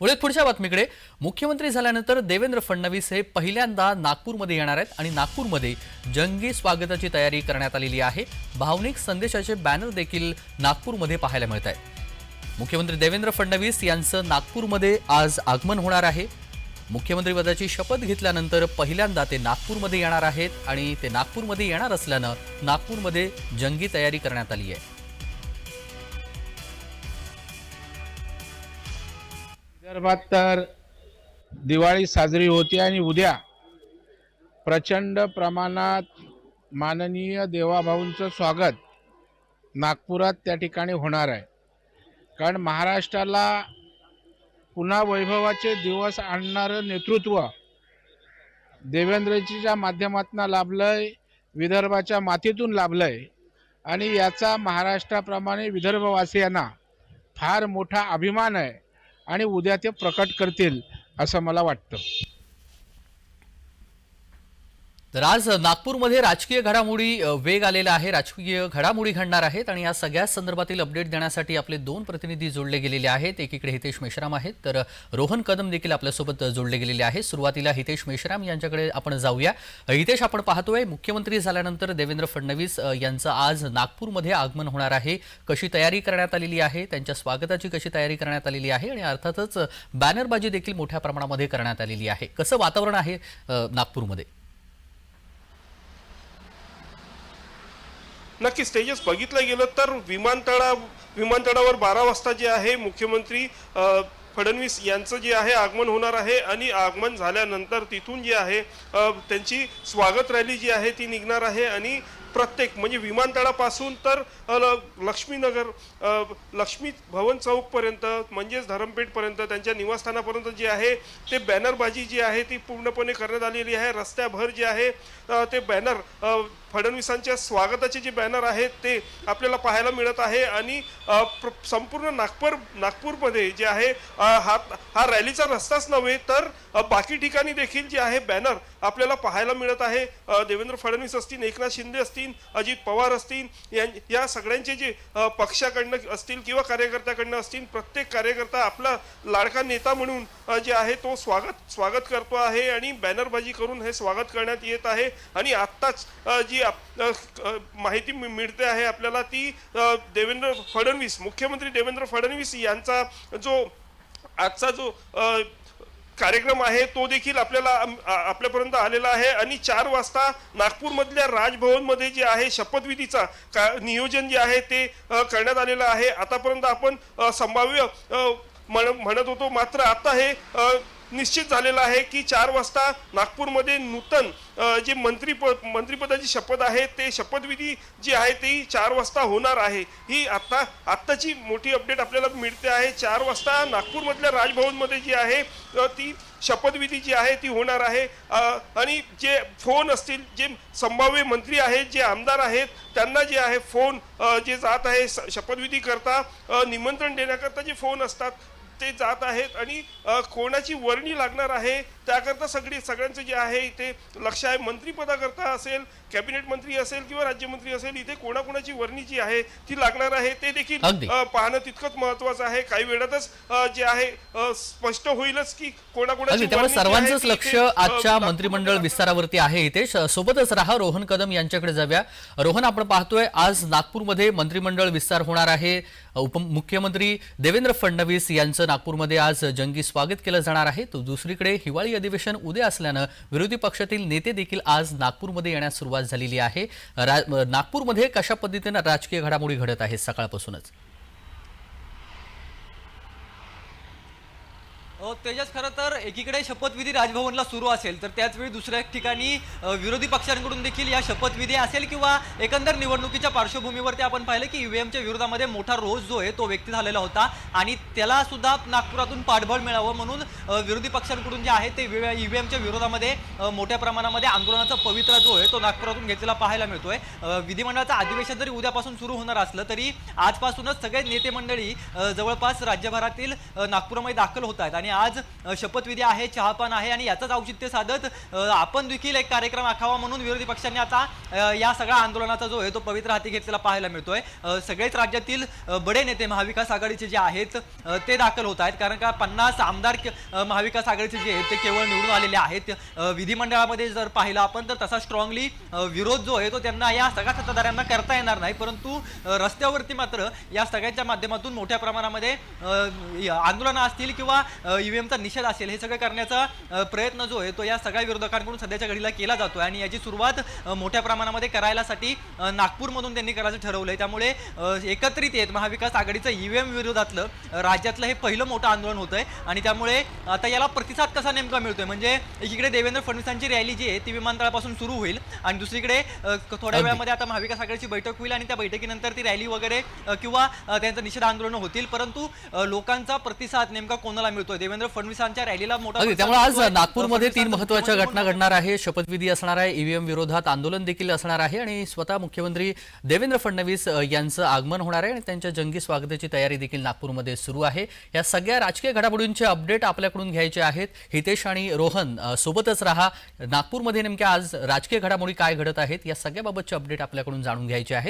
उलट पुढच्या बातमीकडे. मुख्यमंत्री झाल्यानंतर देवेंद्र फडणवीस हे पहिल्यांदा नागपूरमध्ये येणार आहेत आणि नागपूरमध्ये जंगी स्वागताची तयारी करण्यात आलेली आहे. भावनिक संदेशाचे बॅनर देखील नागपूरमध्ये पाहायला मिळत आहेत. मुख्यमंत्री देवेंद्र फडणवीस यांचं नागपूरमध्ये आज आगमन होणार आहे. मुख्यमंत्रीपदाची शपथ घेतल्यानंतर पहिल्यांदा ते नागपूरमध्ये येणार आहेत आणि ते नागपूरमध्ये येणार असल्यानं नागपूरमध्ये जंगी तयारी करण्यात आली आहे. विदर्भात तर दिवाळी साजरी होते आणि उद्या प्रचंड प्रमाणात माननीय देवाभाऊंचं स्वागत नागपुरात त्या ठिकाणी होणार आहे. कारण महाराष्ट्राला पुन्हा वैभवाचे दिवस आणणारं नेतृत्व देवेंद्रजीच्या माध्यमातून लाभलंय विदर्भाच्या मातीतून लाभलंय आणि याचा महाराष्ट्राप्रमाणे विदर्भवासियांना फार मोठा अभिमान आहे. आणि उद्या ते प्रकट करतील असं मला वाटतं. तर आज नागपूरमध्ये राजकीय घडामोडी वेग आलेला आहे. राजकीय घडामोडी घडणार आहेत आणि या सगळ्या संदर्भातील अपडेट देण्यासाठी आपले दोन प्रतिनिधी जोडले गेलेले आहेत. एकीकडे हितेश मेश्राम आहेत तर रोहन कदम देखील आपल्यासोबत जोडले गेलेले आहेत. सुरुवातीला हितेश मेश्राम यांच्याकडे आपण जाऊया. हितेश आपण पाहतोय मुख्यमंत्री झाल्यानंतर देवेंद्र फडणवीस यांचं आज नागपूरमध्ये आगमन होणार आहे. कशी तयारी करण्यात आलेली आहे? त्यांच्या स्वागताची कशी तयारी करण्यात आलेली आहे? आणि अर्थातच बॅनरबाजी देखील मोठ्या प्रमाणामध्ये करण्यात आलेली आहे. कसं वातावरण आहे नागपूरमध्ये? नक्की स्टेजेस बघितलं गेलं तर विमानतळा विमानतळावर बारा वाजता जे आहे मुख्यमंत्री फडणवीस यांचं जे आहे आगमन होणार आहे आणि आगमन झाल्यानंतर तिथून जे आहे त्यांची स्वागत रॅली जी आहे ती निघणार आहे आणि प्रत्येक म्हणजे विमानतळापासून तर ल- लक्ष्मीनगर लक्ष्मी भवन चौकपर्यंत म्हणजेच धरमपेठपर्यंत त्यांच्या निवासस्थानापर्यंत जे आहे ते बॅनरबाजी जी आहे ती पूर्णपणे करण्यात आलेली आहे. रस्त्याभर जे आहे ते बॅनर फडणवीसांच्या स्वागताचे जे बॅनर आहेत ते आपल्याला पाहायला मिळत आहे आणि प्र- संपूर्ण नागपूर नागपूरमध्ये जे आहे हा हा रॅलीचा रस्ताच नव्हे तर बाकी ठिकाणी देखील जे आहे बॅनर आपल्याला पाहायला मिळत आहे. देवेंद्र फडणवीस असतील एकनाथ शिंदे असतील अजित पवार असतील यां- या सगळ्यांचे जे पक्षाकडनं असतील किंवा कार्यकर्त्याकडनं असतील प्रत्येक कार्यकर्ता आपला लाडका नेता म्हणून जे आहे तो स्वागत स्वागत करतो आहे आणि बॅनरबाजी करून हे स्वागत करण्यात येत आहे. आणि आत्ताच जी जी आप- माहिती मिळते आहे आपल्याला ती देवेंद्र फडणवीस मुख्यमंत्री देवेंद्र फडणवीस यांचा जो आजचा जो कार्यक्रम आहे तो देखील आपल्याला आपल्यापर्यंत आलेला आहे. आणि चार वाजता नागपूरमधल्या राजभवनमध्ये जे आहे शपथविधीचा का नियोजन जे आहे ते करण्यात आलेलं आहे. आतापर्यंत आपण संभाव्य म्हण- म्हणत होतो. मात्र आता हे निश्चित झालेलं आहे की चार वाजता नागपूरमध्ये नूतन जे मंत्रीपद मंत्रिपदाची शपथ आहे ते शपथविधी जी आहे ती चार वाजता होणार आहे. ही आत्ता आत्ताची मोठी अपडेट आपल्याला मिळते आहे. चार वाजता नागपूरमधल्या राजभवनमध्ये जी आहे ती शपथविधी जी आहे ती होणार आहे. आणि जे फोन असतील जे संभाव्य मंत्री आहेत जे आमदार आहेत त्यांना जे आहे फोन जे जात आहे शपथविधी करता निमंत्रण देण्याकरता जे फोन असतात ते जात आहेत आणि कोणाची वर्णी लागणार आहे त्याकरता सगळी सगळ्यांचं जे आहे इथे लक्ष आहे. मंत्रिपदाकरता असेल कॅबिनेट मंत्री असेल किंवा राज्यमंत्री असेल इथे कोणाकोणाची वर्णी जी आहे ती लागणार आहे. ते देखील पाहणं तितकंच महत्वाचं आहे. काही वेळातच जे आहे स्पष्ट होईलच की कोणाकोणाची त्यामुळे सर्वांचंच लक्ष इथे, आजच्या मंत्रिमंडळ. विस्तारावरती आहे हितेश सोबतच राहा रोहन कदम यांच्याकडे जाऊया. रोहन आपण पाहतोय आज नागपूरमध्ये मंत्रिमंडळ विस्तार होणार आहे. उपमुख्यमंत्री देवेंद्र फडणवीस यांचं नागपूरमध्ये आज जंगी स्वागत केलं जाणार आहे. तर दुसरीकडे हिवाळी अधिवेशन उद्या असल्यानं विरोधी पक्षातील नेते देखील आज नागपूरमध्ये येण्यास सुरुवात झालेली आहे. नागपूरमध्ये कशा पद्धतीनं राजकीय घडामोडी घडत आहेत सकाळपासूनच? अ, तेजस खरं तर एकीकडे शपथविधी राजभवनला सुरू असेल तर त्याचवेळी दुसऱ्या ठिकाणी अ, विरोधी पक्षांकडून देखील या शपथविधी असेल किंवा एकंदर निवडणुकीच्या पार्श्वभूमीवरती आपण पाहिलं की ईव्हीएमच्या विरोधामध्ये मोठा रोष जो आहे तो व्यक्त झालेला होता आणि त्याला सुद्धा नागपुरातून पाठबळ मिळावं म्हणून अ, विरोधी पक्षांकडून जे आहे ते ईव्हीएमच्या विरोधामध्ये अ, मोठ्या प्रमाणामध्ये आंदोलनाचा पवित्रा जो आहे तो नागपुरातून घेतलेला पाहायला मिळतोय. अ, विधिमंडळाचं अधिवेशन जरी उद्यापासून सुरू होणार असलं तरी आजपासूनच सगळे नेते मंडळी अ, जवळपास राज्यभरातील अ, दाखल होत आहेत आणि आणि आज शपथविधी आहे चहापान आहे आणि याचंच औचित्य साधत आपण देखील एक कार्यक्रम आखावा म्हणून विरोधी पक्षांनी आता या सगळ्या आंदोलनाचा जो आहे तो पवित्र हाती घेतलेला पाहायला मिळतोय. सगळेच राज्यातील बडे नेते महाविकास आघाडीचे जे आहेत ते दाखल होत आहेत. कारण का पन्नास आमदार महाविकास आघाडीचे जे आहेत ते केवळ निवडून आलेले आहेत. विधिमंडळामध्ये जर पाहिलं आपण तर तसा स्ट्रॉंगली विरोध जो आहे तो त्यांना या सगळ्या सत्ताधाऱ्यांना करता येणार नाही. परंतु रस्त्यावरती मात्र या सगळ्यांच्या माध्यमातून मोठ्या प्रमाणामध्ये आंदोलन आंदोलनं असतील किंवा ईव्हीएमचा निषेध असेल हे सगळं करण्याचा प्रयत्न जो आहे तो या सगळ्या विरोधकांकडून सध्याच्या घडीला केला जातोय. आणि याची सुरुवात मोठ्या प्रमाणामध्ये करायलासाठी नागपूरमधून त्यांनी करायचं ठरवलंय. त्यामुळे अ, एकत्रित येत महाविकास आघाडीचं ईव्हीएम विरोधातलं राज्यातलं हे पहिलं मोठं आंदोलन होतंय. आणि त्यामुळे आता याला प्रतिसाद कसा नेमका मिळतोय? म्हणजे एकीकडे देवेंद्र फडणवीसांची रॅली जी आहे ती विमानतळापासून सुरू होईल. आणि दुसरीकडे थोड्या. वेळामध्ये आता महाविकास आघाडीची बैठक होईल आणि त्या बैठकीनंतर ती रॅली वगैरे किंवा त्यांचं निषेध आंदोलन होतील. परंतु लोकांचा प्रतिसाद नेमका कोणाला मिळतोय? देवेंद्र फडणवीसांच्या रॅलीला मोठा त्यामुळे आज. नागपूरमध्ये तीन महत्त्वाच्या घटना घडणार आहे. शपथविधी असणार आहे ईव्हीएम विरोधात आंदोलन देखील असणार आहे आणि स्वतः मुख्यमंत्री देवेंद्र फडणवीस यांचं आगमन होणार आहे आणि त्यांच्या जंगी स्वागताची तयारी देखील नागपूरमध्ये सुरू आहे. या सगळ्या राजकीय घडामोडींचे अपडेट आपल्याकडून घ्यायचे आहेत. हितेश आणि रोहन सोबतच राहा. नागपूरमध्ये नेमक्या आज राजकीय घडामोडी काय घडत आहेत या सगळ्याबाबतचे अपडेट आपल्याकडून जाणून घ्यायचे आहेत.